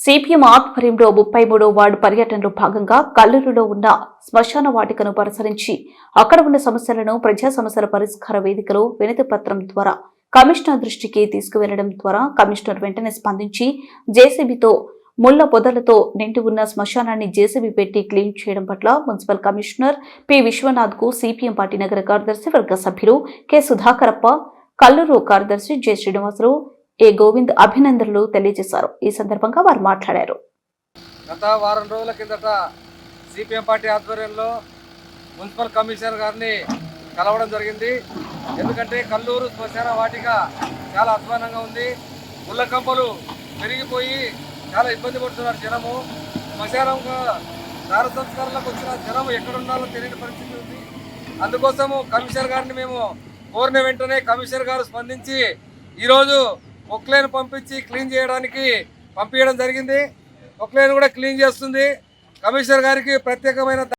CPM ఆధ్వర్యంలో ముప్పై మూడో వార్డు పర్యటనలో భాగంగా కల్లూరులో ఉన్న శ్మశాన వాటికను పరిశీలించి అక్కడ ఉన్న సమస్యలను ప్రజా సమస్యల పరిష్కార వేదికలో వినతి పత్రం ద్వారా కమిషనర్ దృష్టికి తీసుకువెళ్ళడం ద్వారా కమిషనర్ వెంటనే స్పందించి జేసీబీతో ముళ్ళ పొదలతో నిండి ఉన్న శ్మశానాన్ని జేసీబీ పెట్టి క్లీన్ చేయడం పట్ల మున్సిపల్ కమిషనర్ పి. విశ్వనాథ్కు సిపిఎం పార్టీ నగర కార్యదర్శి వర్గ సభ్యులు కె. సుధాకరప్ప కల్లూరు కార్యదర్శి జె. శ్రీనివాసరావు ఏ గోవింద్ అభినందనలు తెలియజేశారు. ఈ సందర్భంగా వారు మాట్లాడారు. గత వారం రోజుల కిందట సిపిఎం పార్టీ ఆధ్వర్యంలో మున్సిపల్ కమిషనర్ గారిని కలవడం జరిగింది. ఎందుకంటే కల్లూరు శ్మశాన వాటిక చాలా అధ్వానంగా ఉంది. ముళ్ళ కంపలు పెరిగిపోయి చాలా ఇబ్బంది పడుతున్నారు జనము. శ్మశానం దార సంస్కారాలకు వచ్చిన జనం ఎక్కడున్నారో తెలియని పరిస్థితి ఉంది. అందుకోసము కమిషనర్ గారిని మేము కోరిన వెంటనే కమిషనర్ గారు స్పందించి ఈరోజు ఒక్లేన్ పంపించి క్లీన్ చేయడానికి పంపించడం జరిగింది. ఒక్లేన్ కూడా క్లీన్ చేస్తుంది. కమిషనర్ గారికి ప్రత్యేకమైన